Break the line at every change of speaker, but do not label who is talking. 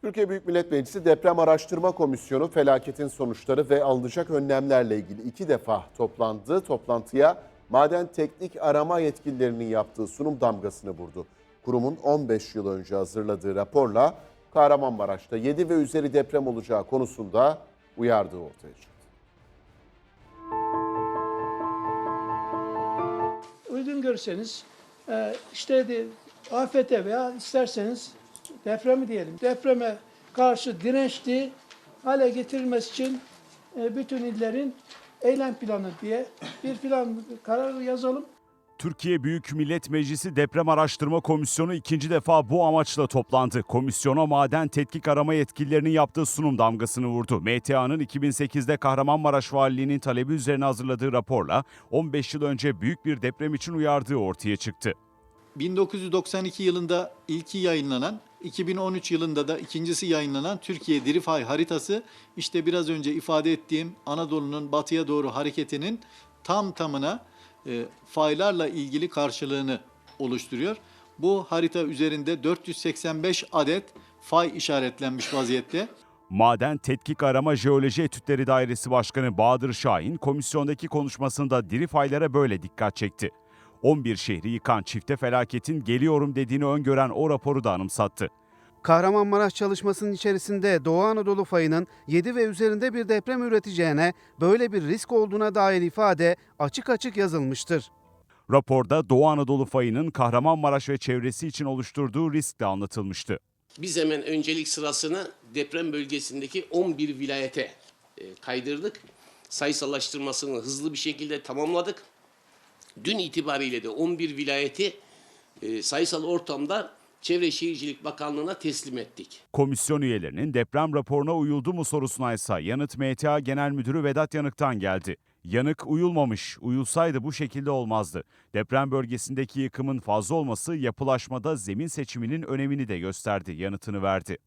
Türkiye Büyük Millet Meclisi Deprem Araştırma Komisyonu felaketin sonuçları ve alınacak önlemlerle ilgili iki defa toplandı. Toplantıya maden teknik arama yetkililerinin yaptığı sunum damgasını vurdu. Kurumun 15 yıl önce hazırladığı raporla Kahramanmaraş'ta 7 ve üzeri deprem olacağı konusunda uyardığı ortaya çıktı.
uygun görürseniz e, işte de, afete veya isterseniz depremi diyelim. Depreme karşı dirençli hale getirilmesi için e, bütün illerin eylem planı diye bir plan kararı yazalım.
Türkiye Büyük Millet Meclisi Deprem Araştırma Komisyonu ikinci defa bu amaçla toplandı. Komisyona maden tetkik arama yetkililerinin yaptığı sunum damgasını vurdu. MTA'nın 2008'de Kahramanmaraş Valiliği'nin talebi üzerine hazırladığı raporla 15 yıl önce büyük bir deprem için uyardığı ortaya çıktı.
1992 yılında ilki yayınlanan, 2013 yılında da ikincisi yayınlanan Türkiye Diri Fay haritası işte biraz önce ifade ettiğim Anadolu'nun batıya doğru hareketinin tam tamına e, faylarla ilgili karşılığını oluşturuyor. Bu harita üzerinde 485 adet fay işaretlenmiş vaziyette.
Maden Tetkik Arama Jeoloji Etütleri Dairesi Başkanı Bahadır Şahin komisyondaki konuşmasında diri faylara böyle dikkat çekti. 11 şehri yıkan çifte felaketin geliyorum dediğini öngören o raporu da anımsattı.
Kahramanmaraş çalışmasının içerisinde Doğu Anadolu fayının 7 ve üzerinde bir deprem üreteceğine, böyle bir risk olduğuna dair ifade açık açık yazılmıştır.
Raporda Doğu Anadolu fayının Kahramanmaraş ve çevresi için oluşturduğu risk de anlatılmıştı.
Biz hemen öncelik sırasını deprem bölgesindeki 11 vilayete e, kaydırdık. Sayısallaştırmasını hızlı bir şekilde tamamladık. Dün itibariyle de 11 vilayeti e, sayısal ortamda Çevre Şehircilik Bakanlığı'na teslim ettik.
Komisyon üyelerinin deprem raporuna uyuldu mu sorusuna ise yanıt MTA Genel Müdürü Vedat Yanık'tan geldi. Yanık uyulmamış, uyulsaydı bu şekilde olmazdı. Deprem bölgesindeki yıkımın fazla olması yapılaşmada zemin seçiminin önemini de gösterdi yanıtını verdi.